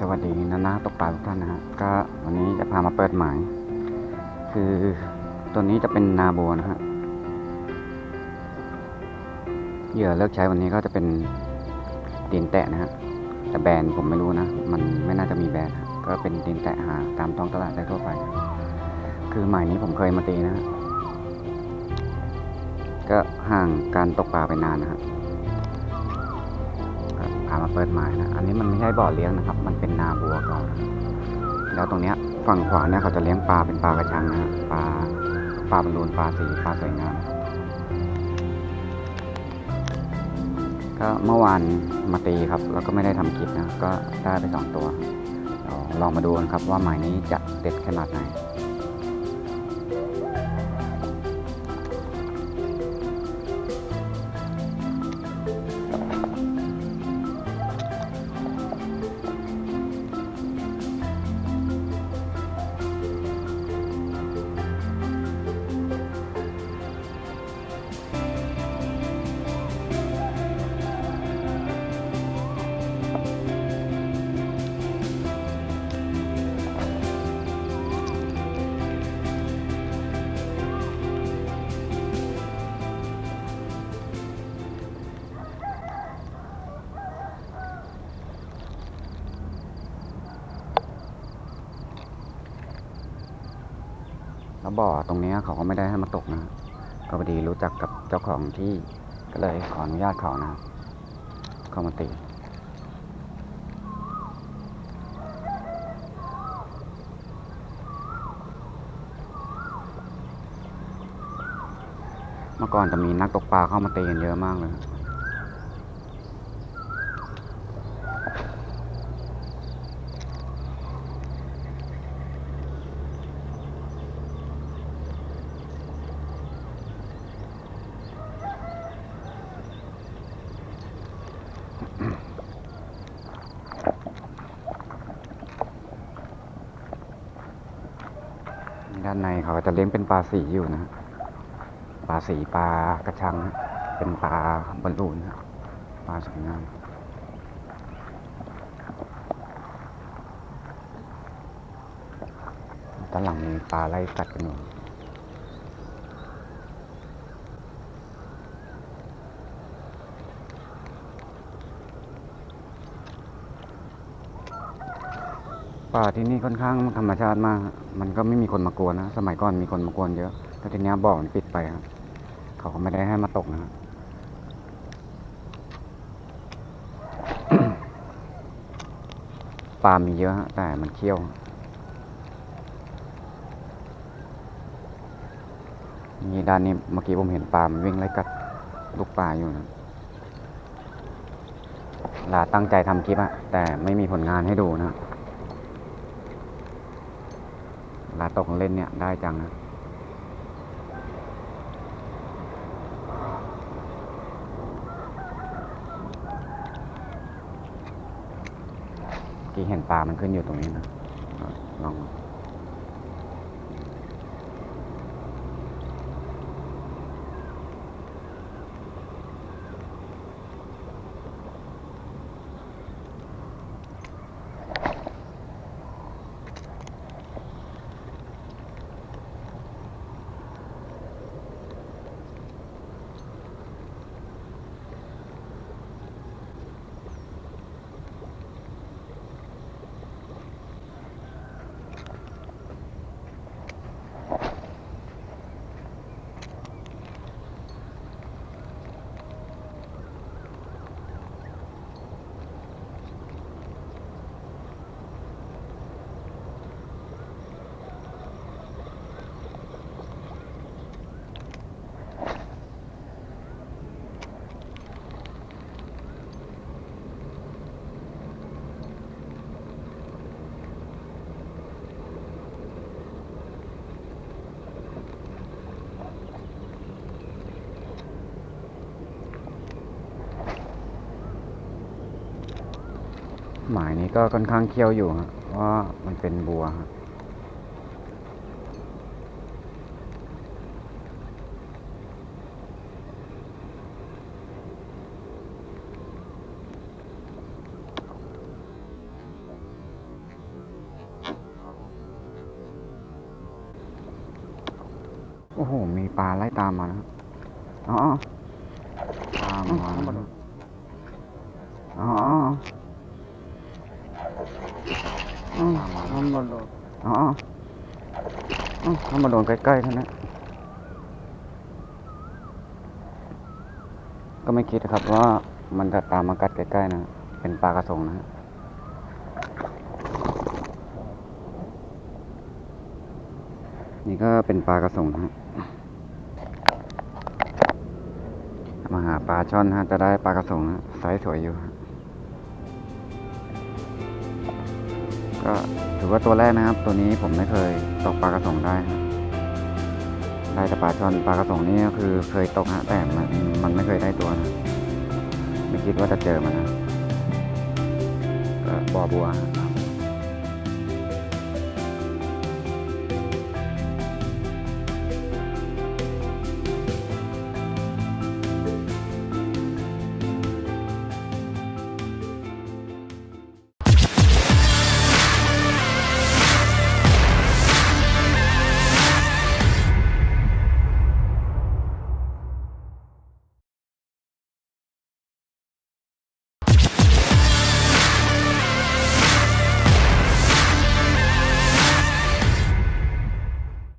สวัสดีนะนะตกปลาทุกท่านนะฮะก็วันนี้จะพามาเปิดหมาย คือตัวนี้จะเป็นนาบัวนะฮะเหยื่อเลือกใช้วันนี้ก็จะเป็นตีนแตะนะฮะแต่แบรนด์ผมไม่รู้นะ มันไม่น่าจะมีแบรนด์ก็เป็นตีนแตะหาตามท้องตลาดได้ทั่วไป คือหมายนี้ผมเคยมาตีนะฮะก็ห่างการตกปลาไปนานนะฮะครับามาเปิดหมายนะ อันนี้มันไม่ใช่บ่อเลี้ยงนะครับ มันเป็นนาบัวเก่านแล้วตรงเนี้ยฝั่งขวาเนี่ยเขาจะเลี้ยงปลาเป็นปลากระชังนะปลาปลาบอลลูนปลาสีปลาสวยงามก็เมื่อวานมาตีครับ แล้วก็ไม่ได้ทำคลิปนะ ก็ได้ไปสองตัวเราลองมาดูกันครับว่าหมายนี้จะเด็ดขนาดไหน แล้วบ่อตรงนี้เขาก็ไม่ได้ให้มาตกนะก็พอดีรู้จักกับเจ้าของที่ก็เลยขออนุญาตเขานะเข้ามาตีเมื่อก่อนจะมีนักตกปลาเข้ามาตีกันเยอะมากเลย ด้านในเขาจะเลี้ยงเป็นปลาสีอยู่นะ ปลาสีปลากระชัง เป็นปลาบอลลูนะปลาสวยงามด้านหลังมีปลาไล่กัดกันอยู่ ป่าที่นี่ค่อนข้างธรรมชาติมาก มันก็ไม่มีคนมากวนนะ สมัยก่อนมีคนมากวนเยอะ แต่ทีเนี้ยบ่อมันปิดไปครับ เขาก็ไม่ได้ให้มาตกนะครับปลามีเยอะฮะแต่มันเคี้ยว นี่ด้านนี้เมื่อกี้ผมเห็นปลา มันวิ่งไล่กัดลูกปลาอยู่นะลาตั้งใจทำคลิปอะแต่ไม่มีผลงานให้ดูนะ ลาตกเล่นเนี่ยได้จังนะกี้เห็นปลามันขึ้นอยู่ตรงนี้นะลอง หมายนี้ก็ค่อนข้างเคี้ยวอยู่ฮะเพราะมันเป็นบัวฮะโอ้โห มีปลาไล่ตามมานะอ๋อ ตามมาอ๋อ มันมาโดนอ๋ออ๋อเข้ามาโดนใกล้ๆเท่านั้นก็ไม่คิดครับว่ามันจะตามมากัดใกล้ๆนะ เป็นปลากระสงนะฮะนี่ก็เป็นปลากระสงนะฮะมาหาปลาช่อนนะฮะจะได้ปลากระสงนะไซส์สวยอยู่ ก็ถือว่าตัวแรกนะครับ ตัวนี้ผมไม่เคยตกปลากระสงได้ครับได้แต่ปลาช่อนปลากระสงนี่ก็คือเคยตกฮะแต่มันมันไม่เคยได้ตัวนะไม่คิดว่าจะเจอมันนะก็บ่อบัวฮะ